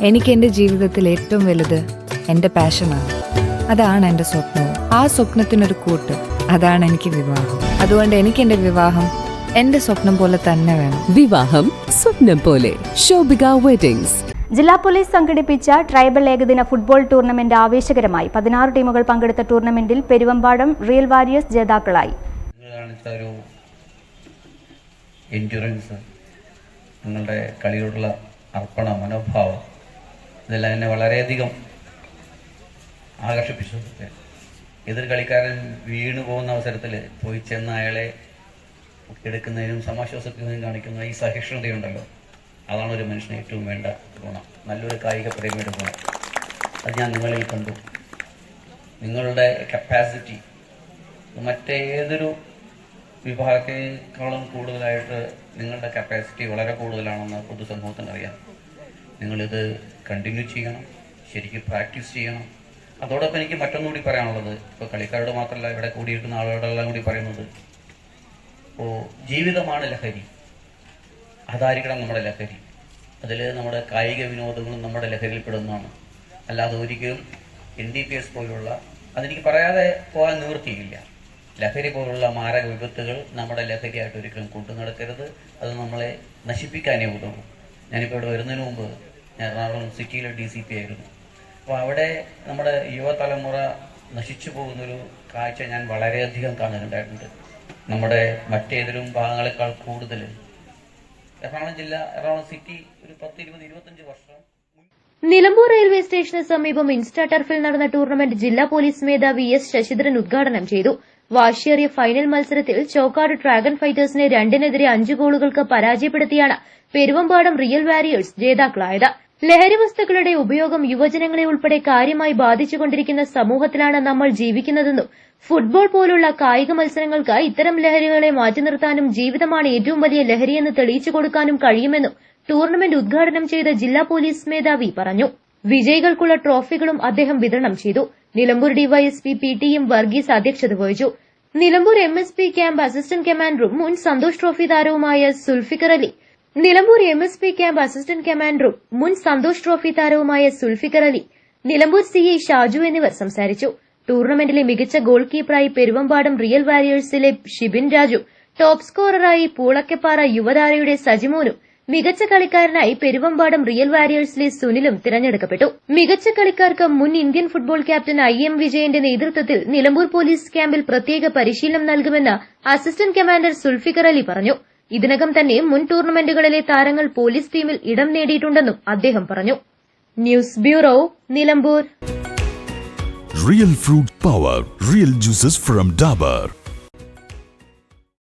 എനിക്ക് എന്റെ ജീവിതത്തിൽ ഏറ്റവും വലുത് എന്റെ പാഷനാണ്. അതാണ് എന്റെ സ്വപ്നവും. ആ സ്വപ്നത്തിനൊരു കൂട്ട്. അതാണ് എനിക്ക് വിവാഹം. അതുകൊണ്ട് എനിക്ക് എന്റെ വിവാഹം എന്റെ സ്വപ്നം പോലെ തന്നെ വേണം. വിവാഹം സ്വപ്നം പോലെ. ശോഭിക വെഡിങ്സ് ജില്ലാ പോലീസ് സംഘടിപ്പിച്ച ട്രൈബൽ ഏകദിന ഫുട്ബോൾ ടൂർണമെന്റ് ആവേശകരമായി. പതിനാറ് ടീമുകൾ പങ്കെടുത്ത ടൂർണമെന്റിൽ പെരുവമ്പാടം റിയൽ വാരിയേഴ്സ് ജേതാക്കളായി. എൻഡ്യൂറൻസ് നിങ്ങളുടെ കളിയോടുള്ള അർപ്പണ മനോഭാവം ഇതെല്ലാം എന്നെ വളരെയധികം ആകർഷിപ്പിച്ചു. എതിർ കളിക്കാരൻ വീണു പോകുന്ന അവസരത്തിൽ പോയി ചെന്ന് അയാളെ എടുക്കുന്നതിനും സമാശ്വാസിക്കുന്നതിനും കാണിക്കുന്ന ഈ സഹിഷ്ണുതയുണ്ടല്ലോ. അതാണ് ഒരു മനുഷ്യന് ഏറ്റവും വേണ്ട ഗുണം. നല്ലൊരു കായിക പ്രേമിയുടെ ഗുണം. അത് ഞാൻ നിങ്ങളിൽ കണ്ടു. നിങ്ങളുടെ കപ്പാസിറ്റി മറ്റേതൊരു വിഭാഗത്തെക്കാളും കൂടുതലായിട്ട് നിങ്ങളുടെ കപ്പാസിറ്റി വളരെ കൂടുതലാണെന്ന് പൊതുസമൂഹത്തിന് അറിയാം. നിങ്ങളിത് കണ്ടിന്യൂ ചെയ്യണം ശരിക്കും പ്രാക്ടീസ് ചെയ്യണം. അതോടൊപ്പം എനിക്ക് മറ്റൊന്നുകൂടി പറയാനുള്ളത് ഇപ്പോൾ കളിക്കാരോട് മാത്രമല്ല ഇവിടെ കൂടിയിരിക്കുന്ന ആളുകളോടെല്ലാം കൂടി പറയുന്നത് ഇപ്പോൾ ജീവിതമാണ് ലഹരി. അതായിരിക്കണം നമ്മുടെ ലഹരി. അതിൽ നമ്മുടെ കായിക വിനോദങ്ങളും നമ്മുടെ ലഹരിയിൽ പെടുന്നതാണ്. അല്ലാതെ ഒരിക്കലും എൻ ഡി പി എസ് പോലുള്ള അതെനിക്ക് പറയാതെ പോകാൻ നിവൃത്തിയില്ല. ലഹരി പോലുള്ള മാരക വിപത്തുകൾ നമ്മുടെ ലഹരിയായിട്ട് ഒരിക്കലും കൊണ്ടു നടക്കരുത് അത് നമ്മളെ നശിപ്പിക്കാനേ ഉതവും ഞാനിപ്പോൾ ഇവിടെ വരുന്നതിന് മുമ്പ് ഞാൻ എറണാകുളം സിറ്റിയിലെ ഡി സി പി ആയിരുന്നു. അപ്പോൾ അവിടെ നമ്മുടെ യുവതലമുറ നശിച്ചു പോകുന്നൊരു കാഴ്ച ഞാൻ വളരെയധികം കാണുന്നുണ്ടായിട്ടുണ്ട്. നമ്മുടെ മറ്റേതെങ്കിലും ഭാഗങ്ങളെക്കാൾ കൂടുതൽ. എറണാകുളം ജില്ല എറണാകുളം സിറ്റി ഒരു പത്ത് ഇരുപത് ഇരുപത്തഞ്ച് വർഷം നിലമ്പൂർ റെയിൽവേ സ്റ്റേഷന് സമീപം ഇൻസ്റ്റാ ടർഫിൽ നടന്ന ടൂർണമെന്റ് ജില്ലാ പോലീസ് മേധാവി എസ് ശശിധരൻ ഉദ്ഘാടനം ചെയ്തു. വാശിയേറിയ ഫൈനൽ മത്സരത്തിൽ ചോക്കാട് ഡ്രാഗൺ ഫൈറ്റേഴ്സിനെ രണ്ടിനെതിരെ അഞ്ച് ഗോളുകൾക്ക് പരാജയപ്പെടുത്തിയാണ് പെരുവമ്പാടം റിയൽ വാരിയേഴ്സ് ജേതാക്കളായത്. ലഹരി വസ്തുക്കളുടെ ഉപയോഗം യുവജനങ്ങളെ ഉൾപ്പെടെ കാര്യമായി ബാധിച്ചുകൊണ്ടിരിക്കുന്ന സമൂഹത്തിലാണ് നമ്മൾ ജീവിക്കുന്നതെന്നും ഫുട്ബോൾ പോലുള്ള കായിക മത്സരങ്ങൾക്ക് ഇത്തരം ലഹരികളെ മാറ്റി നിർത്താനും ജീവിതമാണ് ഏറ്റവും വലിയ ലഹരിയെന്ന് തെളിയിച്ചു കൊടുക്കാനും കഴിയുമെന്നും ടൂർണമെന്റ് ഉദ്ഘാടനം ചെയ്ത ജില്ലാ പോലീസ് മേധാവി പറഞ്ഞു. വിജയികൾക്കുള്ള ട്രോഫികളും അദ്ദേഹം വിതരണം ചെയ്തു. Nilambur DYSP P T M Varghese അധ്യക്ഷത വഹിച്ചു. Nilambur M S P camp assistant കമാൻഡറും മുൻ സന്തോഷ് ട്രോഫി താരവുമായ Zulfikar Ali. Nilambur M S P camp assistant കമാൻഡറും മുൻ സന്തോഷ് ട്രോഫി താരവുമായ സുൽഫിക്കർ അലി നിലമ്പൂർ സി ഐ ഷാജു എന്നിവർ സംസാരിച്ചു. ടൂർണമെന്റിലെ മികച്ച ഗോൾ കീപ്പറായി പെരുവമ്പാടം റിയൽ വാരിയേഴ്സിലെ ഷിബിൻ രാജു ടോപ്പ് സ്കോററായി പൂളക്കപ്പാറ യുവതാരയുടെ സജിമോനും മികച്ച കളിക്കാരനായി പെരുവമ്പാടം റിയൽ വാരിയേഴ്സിലെ സുനിലും തിരഞ്ഞെടുക്കപ്പെട്ടു. മികച്ച കളിക്കാർക്ക് മുൻ Indian football captain I M വിജയന്റെ നേതൃത്വത്തിൽ നിലമ്പൂർ പോലീസ് ക്യാമ്പിൽ പ്രത്യേക പരിശീലനം നൽകുമെന്ന് അസിസ്റ്റന്റ് കമാൻഡർ സുൽഫിക്കർ അലി പറഞ്ഞു. ഇതിനകം തന്നെ മുൻ ടൂർണമെന്റുകളിലെ താരങ്ങൾ പോലീസ് ടീമിൽ ഇടം നേടിയിട്ടുണ്ടെന്നും അദ്ദേഹം പറഞ്ഞു. News bureau Nilambur. Real fruit power real juices from Dabur.